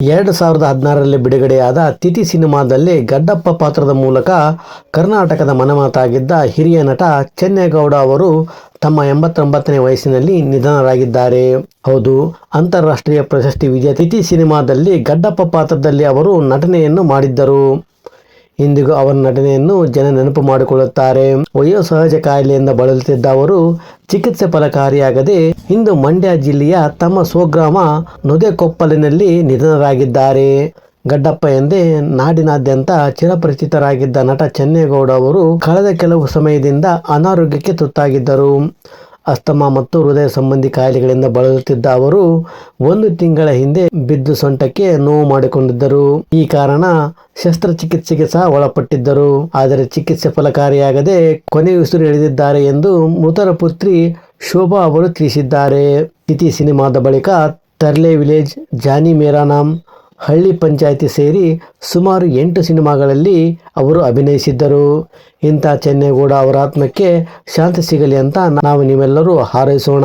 ಎರಡು ಸಾವಿರದ ಹದಿನಾರರಲ್ಲಿ ಬಿಡುಗಡೆಯಾದ ತಿಥಿ ಸಿನಿಮಾದಲ್ಲಿ ಗಡ್ಡಪ್ಪ ಪಾತ್ರದ ಮೂಲಕ ಕರ್ನಾಟಕದ ಮನಮಾತಾಗಿದ್ದ ಹಿರಿಯ ನಟ ಚೆನ್ನೇಗೌಡ ಅವರು ತಮ್ಮ ಎಂಬತ್ತೊಂಬತ್ತನೇ ವಯಸ್ಸಿನಲ್ಲಿ ನಿಧನರಾಗಿದ್ದಾರೆ. ಹೌದು, ಅಂತಾರಾಷ್ಟ್ರೀಯ ಪ್ರಶಸ್ತಿ ವಿಜಯ ತಿಥಿ ಸಿನಿಮಾದಲ್ಲಿ ಗಡ್ಡಪ್ಪ ಪಾತ್ರದಲ್ಲಿ ಅವರು ನಟನೆಯನ್ನು ಮಾಡಿದ್ದರು. ಇಂದಿಗೂ ಅವರ ನಟನೆಯನ್ನು ಜನ ನೆನಪು ಮಾಡಿಕೊಳ್ಳುತ್ತಾರೆ. ವಯೋಸಹಜ ಕಾಯಿಲೆಯಿಂದ ಬಳಲುತ್ತಿದ್ದ ಅವರು ಚಿಕಿತ್ಸೆ ಫಲಕಾರಿಯಾಗದೆ ಇಂದು ಮಂಡ್ಯ ಜಿಲ್ಲೆಯ ತಮ್ಮ ಸ್ವಗ್ರಾಮ ನೊದೆಕೊಪ್ಪಲಿನಲ್ಲಿ ನಿಧನರಾಗಿದ್ದಾರೆ. ಗಡ್ಡಪ್ಪ ಎಂದೇ ನಾಡಿನಾದ್ಯಂತ ಚಿರಪರಿಚಿತರಾಗಿದ್ದ ನಟ ಚೆನ್ನೇಗೌಡ ಅವರು ಕಳೆದ ಕೆಲವು ಸಮಯದಿಂದ ಅನಾರೋಗ್ಯಕ್ಕೆ ತುತ್ತಾಗಿದ್ದರು. ಅಸ್ತಮಾ ಮತ್ತು ಹೃದಯ ಸಂಬಂಧಿ ಕಾಯಿಲೆಗಳಿಂದ ಬಳಲುತ್ತಿದ್ದ ಅವರು ಒಂದು ತಿಂಗಳ ಹಿಂದೆ ಬಿದ್ದು ಸೊಂಟಕ್ಕೆ ನೋವು ಮಾಡಿಕೊಂಡಿದ್ದರು. ಈ ಕಾರಣ ಶಸ್ತ್ರಚಿಕಿತ್ಸೆಗೆ ಸಹ ಒಳಪಟ್ಟಿದ್ದರು. ಆದರೆ ಚಿಕಿತ್ಸೆ ಫಲಕಾರಿಯಾಗದೆ ಕೊನೆಯುಸಿರು ಎಳೆದಿದ್ದಾರೆ ಎಂದು ಮೃತರ ಪುತ್ರಿ ಶೋಭಾ ಅವರು ತಿಳಿಸಿದ್ದಾರೆ. ಇತಿ ಸಿನಿಮಾದ ಬಳಿಕ ತರ್ಲೆ ವಿಲೇಜ್ ಜಾನಿ ಮೇರಾ ನಾಮ್ ಹಳ್ಳಿ ಪಂಚಾಯಿತಿ ಸೇರಿ ಸುಮಾರು ಎಂಟು ಸಿನಿಮಾಗಳಲ್ಲಿ ಅವರು ಅಭಿನಯಿಸಿದ್ದರು. ಇಂಥ ಚೆನ್ನೇಗೌಡ ಅವರ ಆತ್ಮಕ್ಕೆ ಶಾಂತಿ ಸಿಗಲಿ ಅಂತ ನಾವು ನೀವೆಲ್ಲರೂ ಹಾರೈಸೋಣ.